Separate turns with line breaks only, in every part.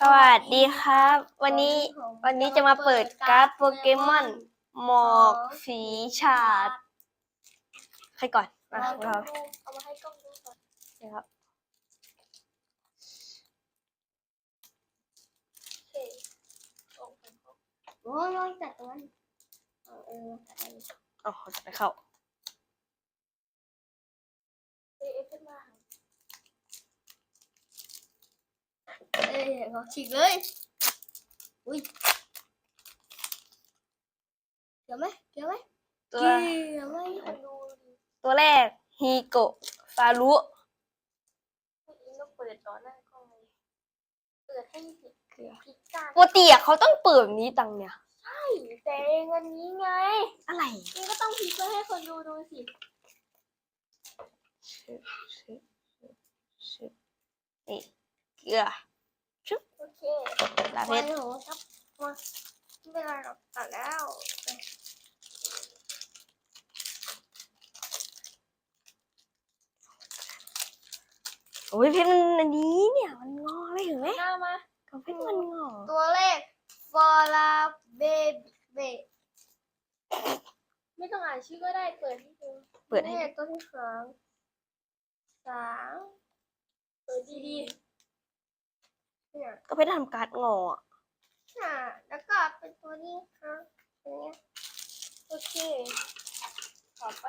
สวัสดีครับ วันนี้วันนี้จะมาเปิดการ์ดโปเกมอนหมอกฝีฉาดใครก่อนมา
เอา
เรา
เอามาให้กล้องดูก่อน
เนี่ยครับ
โอเคส่งไปเขาโอ้ยลองจัดตรงนั้นเอาเออจัดได้เลย
เอาเขาจะไปเข้า
เอเอฟขึ้นมา เอ้ยเขาฉีกเลย อุ้ยเกี่ยวไหมเกี่ยวไหม
ตัว
เกี่ยวไหมคนดูดิ
ตัวแรกฮีโกะฟารุ
ผู้หญิงต้องเปิดต่อหน้ากล้องเลยเปิดให้ผิดผิดการ
ปกติอะเขาต้องเปิดแบบนี้ตังเนี่ย
ใช่แต่เองวันนี้ไง
อะไร
เองก็ต้องพลิกไว้ให้คนดูดูสิ
ชึบชึบชึบชึบนี่เกลือ
โอเค
ลาเพ
มา
ชร
หนูครับมาไม่เป็นไรหรอกตัดแล้ว
โอ้ยเพชรมันอันนี้เนี่ยมันงอไม่เห็นไหม
หน้ามา
กับเพชรมันงอ
ตัวเลขฟอลาเบเบไม่ต้องอ่านชื่อก็ได้เปิดให้ดู
เปิดให้
นี่ตัวที่สองสามเปิดดีๆ เนี่ย
ก็เพชรทำการ์ดงออะ
ค่ะแล้วก็เป็นตัวนี้ครับตัวเนี้ยโอเคต่อไป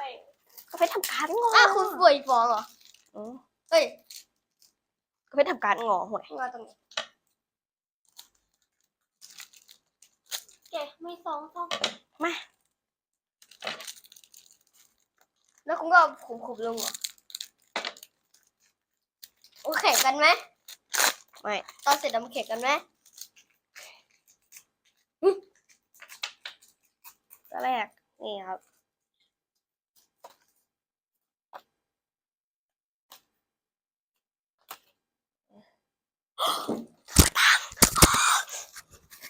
ก็เพชรทำการ์ดงอ
อ้าวคุณป่วยฟองเหรอ
อืม
เอ้ย
ก็เพชรทำการ์ดงอห่วย
งอตรงนี้แกะไม่สองสอง
มา
แล้วคุณก็เอาขุมๆลงเหรอโอเคกันไหม
ไม่
ตอนเสร็จเรามาแข่งกันไหม
ตัวแรกนี่ครับ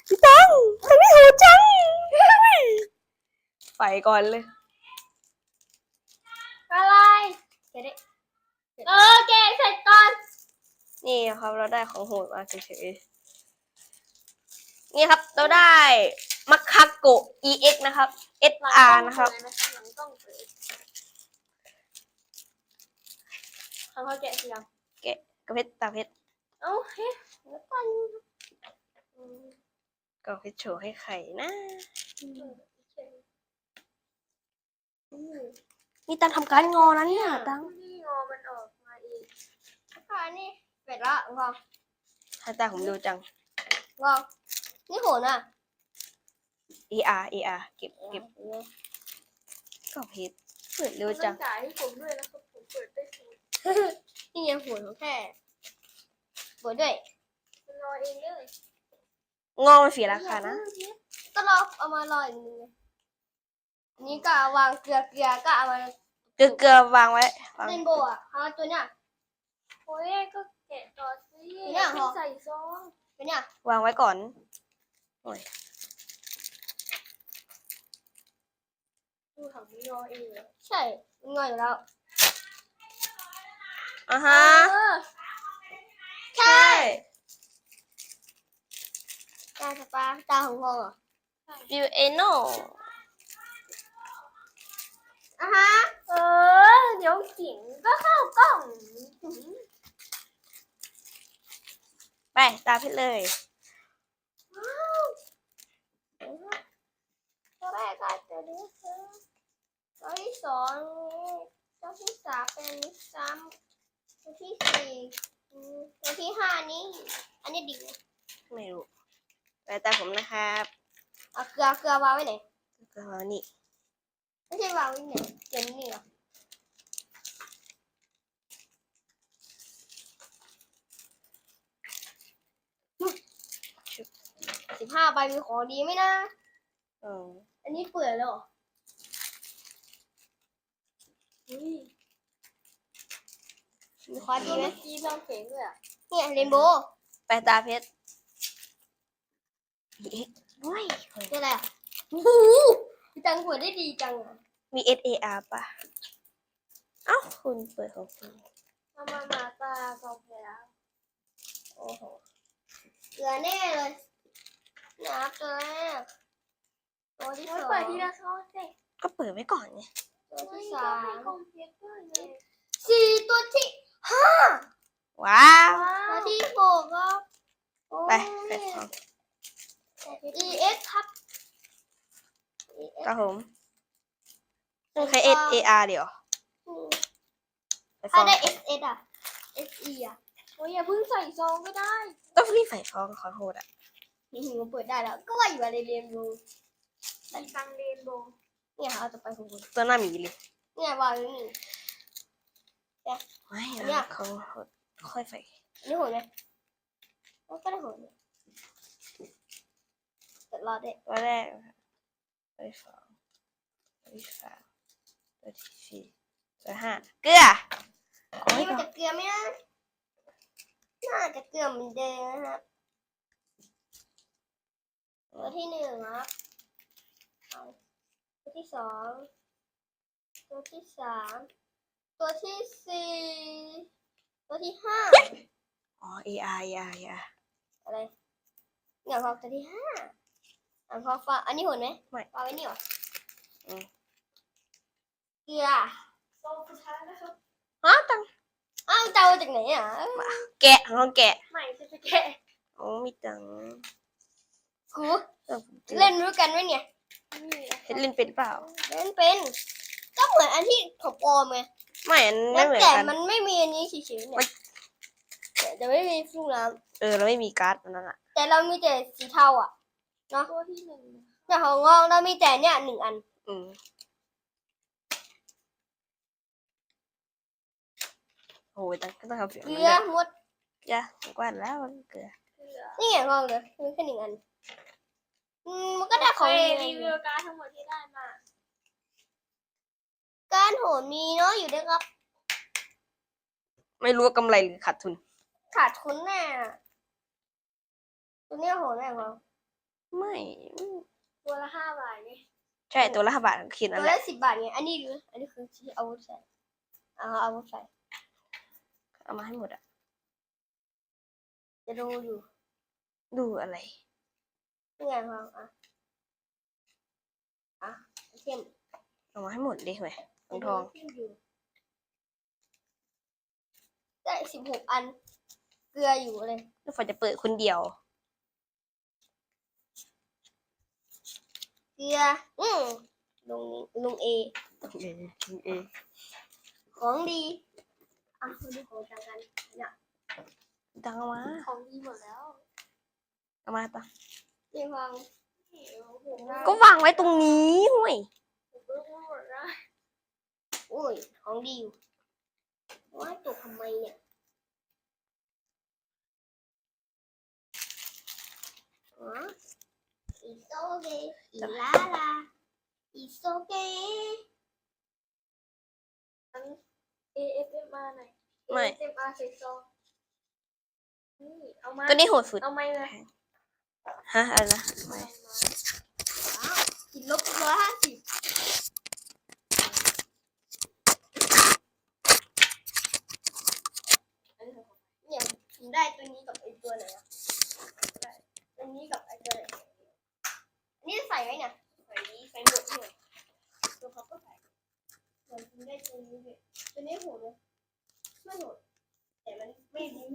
พี่ตังทำไมโหดจัง ไปก่อนเลย
อะไรแกะดิเออแกะเสร็จก่อน
ครับ เราได้ของโหดมาเฉยๆนี่ครับ เราได้มัคคาโกะ EX นะครับ SR นะครับ
หลังกล้องเปิดทำเขาแกะเสียง
แกะกระเพชรตาเพชร
เอ้าเฮ้ยแล้วก่อนอืม
ก็เพชรโชว์ให้ไข่นะนี่ตังทำการงอนะเนี่ยตัง
นี่งอมันออกมาองค่ะนี่ เป็ดละงอ
ให้ตาผมดูจัง
งอนี่โหนอะ
ER ER เก็บเก็บก็เพชรเปิดเร็วจัง
จ่ายให้ผมด้วยนะครับผมเปิดได้ถูกนี่ยังโหนของแค่เปิดด้วยมันรอเองเลย
งอมันเสียราคานะ
ก็รอเอามารออีกนึงไงอันนี้ก็เอาวางเกลือเกลือก็เอามา
เกลือเกลือวางไว้วาง
เรนโบว์อะเอาตัวเนี้ยโอ้ยก็ แกะต่อสิเนี่ยเหรอ ใส่ซองเป็นเนี่ยวา
งไว้ก่อน
ดูถังนี้รอเองเหรอใช่มันงออยู่แล้ว
อะฮะ
เออ
ใช่
ตาสปาตาของพองเหรอ
ฟิวเอโน
อะฮะ เออ เดี๋ยวเสียงก็เข้ากล้อง
ไปตาเพชรเลย
ตัวแรกก็จะนี้คือตัวที่สองนี้ตัวที่สามเป็นอันนี้ซ้ำตัวที่สี่อืมตัวที่ห้านี้ อันนี้ดิ่ง
ไม่รู้ไปตาผมนะครับ
เอาเกลือเกลือวางไว้ไหน
เกลือวางนี่
ไม่ใช่วางไว้ไหนเดี๋ยวนี้เหรอ สิบห้าใบมีของดีไหมนะ
เออ
อันนี้เปื่อยแล้วเหรออุ้ยมีความดีไหมกีบลองเข็งด้วยอะเนี่ยเรนโบว์
ไปตาเพชรเอ็กด้วย
นี่อะไรอะโอ้โหพี่ตังหัวได้ดีจังอะ
มี S A R ป่ะ เอ้าคุณเปิดของคุณ
มามามาตากองแล้วโอ้โหลือแน่เลย นะครับตัวแรกตัวที่ส
โอ้
อยง
เปิดทีละช่องสิ
ก็เปิดไว้ก่อนไง
ตัวที่
สา
สามม
คอมพิวเตอร์เลย
สี่ตัวที่ห้า
ว้าว
ตัวที่หกครับโอ้
ไปไปสอง
E X ครับ EX
ครับผมต้องใช้ S A R เดี๋ยว
อืม
ไปฟ้
ถ้า
อง
ได้ S S อะ S E อะ
โอ้ยอย่าเพิ่งใส่ซองก็ได้
ต้องรีบใส่ฟองขอโทษอะ
นี่หิวเปิดได้แล้ว ก็ว่าอยู่อะไรเรียนรู้
มีตังเรนโบว์
เนี่ยเราจะไปของคุณ
ตัวหน้าหมีเลย
เนี่ยวางอยู่นี่
ไม่
เนี่ย
นะเขาค่อยใส่
อันนี่โหดไหมมันก็ได้โหดเนี่ยแต่รอได้
ตัวแรกตัวที่สองตัวที่สามตัวที่สี่ตัวที่ห้าเกลือขอ
อัน
ให้
นี้มัน
ก่อน
จะเกลือไหมนะ น่าจะเกลือเหมือนเดิมนะครับ ตัวที่หนึ่งครับเอาตัวที่สองตัวที่สามตัวที่สี่ตัวที่ห้า
อ๋อ A R A R A R
อะไรเนี่ยพอตัวที่ห้าอันพอฟังอันนี้โหดไหม
ไม่
วางไว้นี่หรอ
อืม
เกลือ
ซองสุดท้ายนะครับ
ฮะตัง
อ้าวจะเอาจากไหนอะ
แกะลองแกะ
ใหม่จะจะแกะ
โอ้มีตัง ค์
กู
เออผมจะ
เล่นรู้กันไหมเนี่ย
นี่
เห็นเล่นเป็นเปล่า
เล่นเป็น ก็เหมือนอันที่ของปลอมไง
ไม่อัน
แล้
ไม่
ว
เหมือน
แต่
กัน
มันไม่มีอันนี้เฉยๆเนี่ยแต่จะไม่มีฟูน้
เออเราไม่มีการ์ดอันนั้นอะำ
แต่เรามีแต่สีเทาอะ
ตัวที่หนึ่ง
เนี่ยของงองเรามีแต่เนี่ยหนึ่งอัน
อืมโอ้ยตังก็ต้องเอาเปลี่ยน
เก
มัน
ลื
เล
อยหมด
จ้ะผมกวาดแล้วมันเกลือ
เกลือ
นี่ไงงองเลยมีแค่หนึ่งอัน อืมมันก็ได้ของ
เคย
ดี
รีวิวการดทั้งหมดที่ได้มา
การโหนมีเนาะอยู่ด้วยครับ
ไม่รู้ว่ากำไรหรือขาดทุน
ขาดทุนแน่อะตัวเนี้ยโหนแน่ของ
ไม่อืม
ตัวละห้าบาทนี่
ใช่ตัวละห้าบาทขีดนั่
ตั
น
ว
แห
ละ
ละ
สิบบาทไงอันนี้หรืออันนี้คือที่เอาไว้ใส่เอาเอาไว้ใส่
เอามาให้หมดอะ
จะดูอยู่
ดูอะไร
นี่ไงของอะ อะเช่น
เอามาให้หมดดิเว้ยทองทอง
ได้สิบหกอัน เกลืออยู่เลย
แล้วฝนจะเปิดคนเดียว
เกลือ อืมลุงลุงเอ
เออเออ
ของดีอะมาดูของจังกัน
ตังเอามา
ของดีหมดแล้ว
เอามาตัง
นี่ฟัง
นี่โอ้โห
ก็วางไว้ตรงนี้ห่วย
ผมรู้หมดแล้ว
อุ้ย ของดีอยู่ว่าตกทำไมเนี่ยอ๋ออีโซเกอีลาลาอีโซเก
ASMR หน่อย
ไม่
ASMR ใส่ซองนี่เอามา
ตัวนี้โหดสุด
เอาไหมเลย
ฮะอะไรนะไม่
ว้าวติดลบร้อยห้าสิบเนี่ยผมได้ตัวนี้กับไอ้ตัวไหนอะได้ตัวนี้กับไอ้ตัวไหนอันนี้ใส่ไว้เนี่ยใส่นี้ใส่หมดเลยตัวเขาก็ใส่เหมือนผมได้ตัวนี้ด้วยตัวนี้โหดเลยไม่โหดแต่มันไม่ดี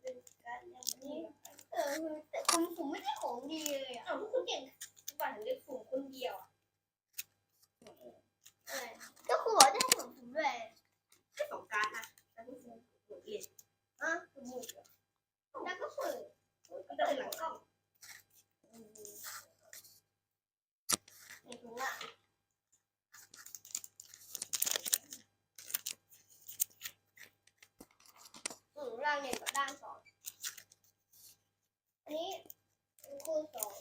เป็นการอย่างนี้เออ แต่คุณผมไม่ได้ของดีเลยอะคุณเก่งฝันได้ผมคนเดียวอะอะไรก็คุณบอกได้ของผมด้วย
ให้สองการนะแล้วก็หมดเลย
อะสมุดเหรอแล้วก็เปิด
ก็จะหลังกล้อง
ในถุงอะอืมร่างหนึ่งกับร่างส องอันนี้เป็นคูณสอง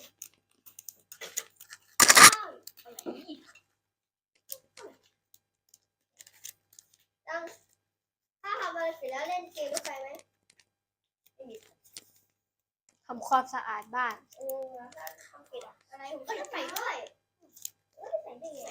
อ้าวอะไรอีกตั้งถ้าทำอะไรเสร็จแล้วเล่นเกมรถไฟไหมไม่มี
ทำความสะอาดบ้าน
เออถ้าทำผิดอะอะไรผมก็จะใส่ด้วยเอ้ยใส่ได้ไง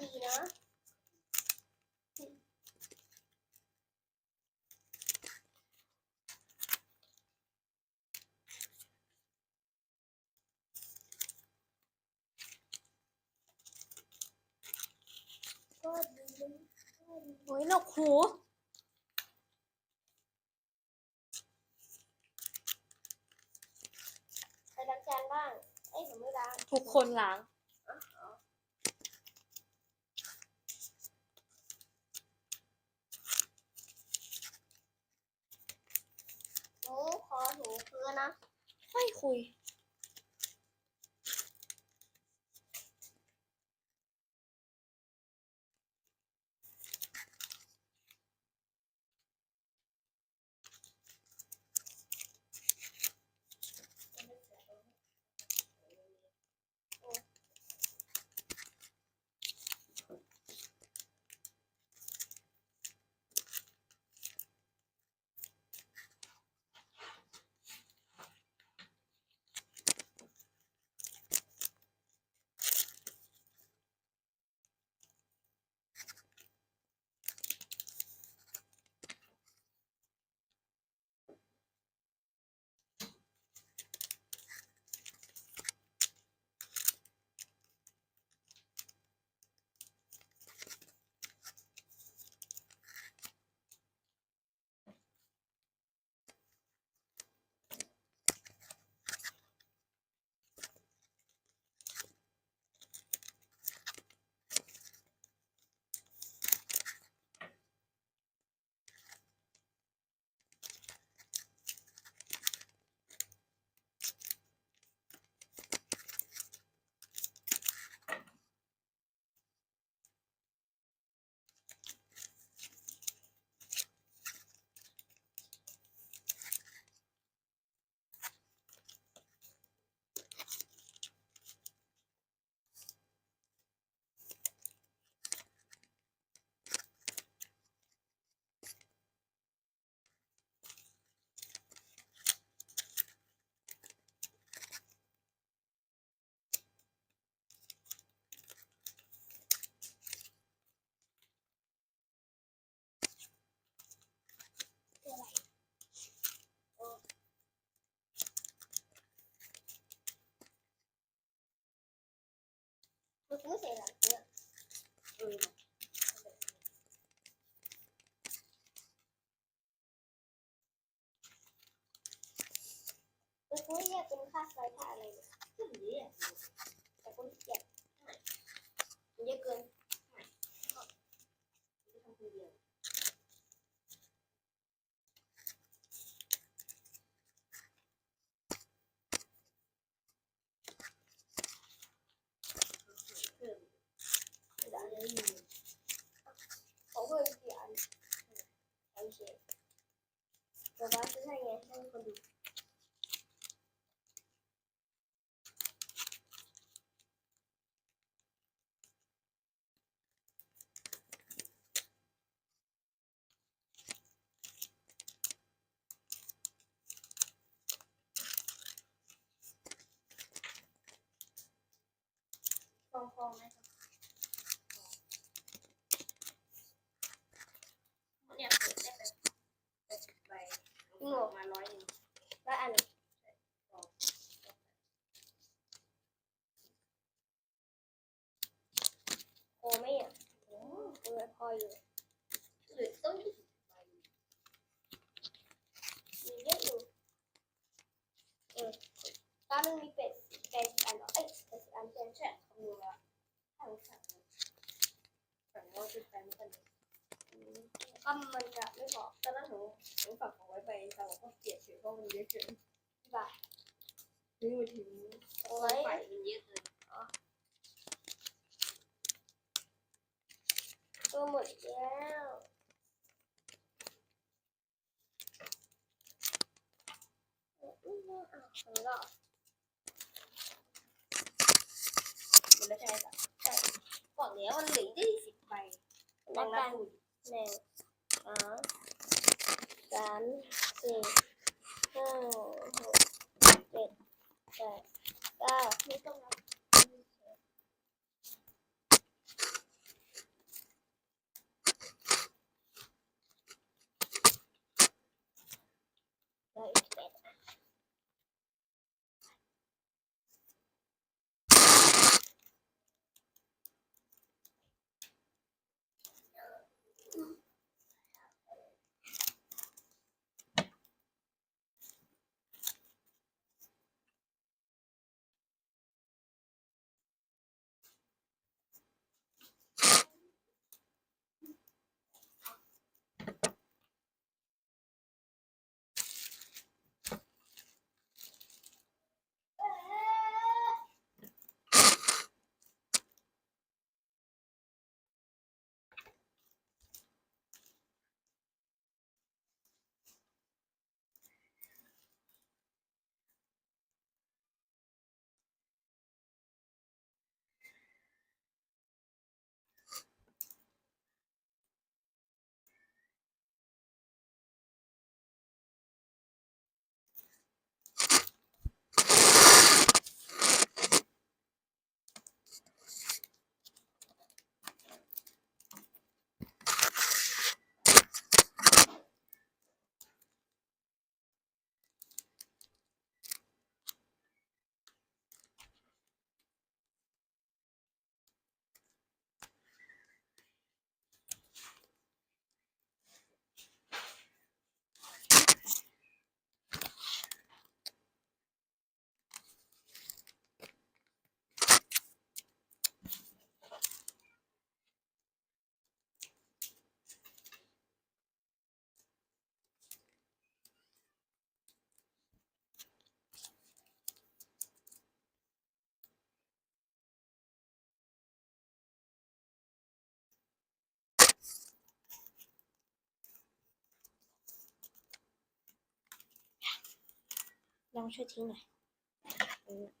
ดีนะ
โอ้ยหนกหู
ใครล้างจานบ้าง เอ้ยผมไม่ล้าง
ทุกคนล้าง
fui. 害怕那
个自己也
不 นี่มาถึง
โอ้
ยไปมันเยอะเลยตัวห
มดแล้ว
อุ้
ยน่า
อะสม
ใช่แบบบอกแล้วมันเหลือยี่สิบใบ
แล้วกันหนึ่งสองสามสี่ห้า 对。ต่ 羊却听了，嗯。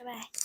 Bye bye.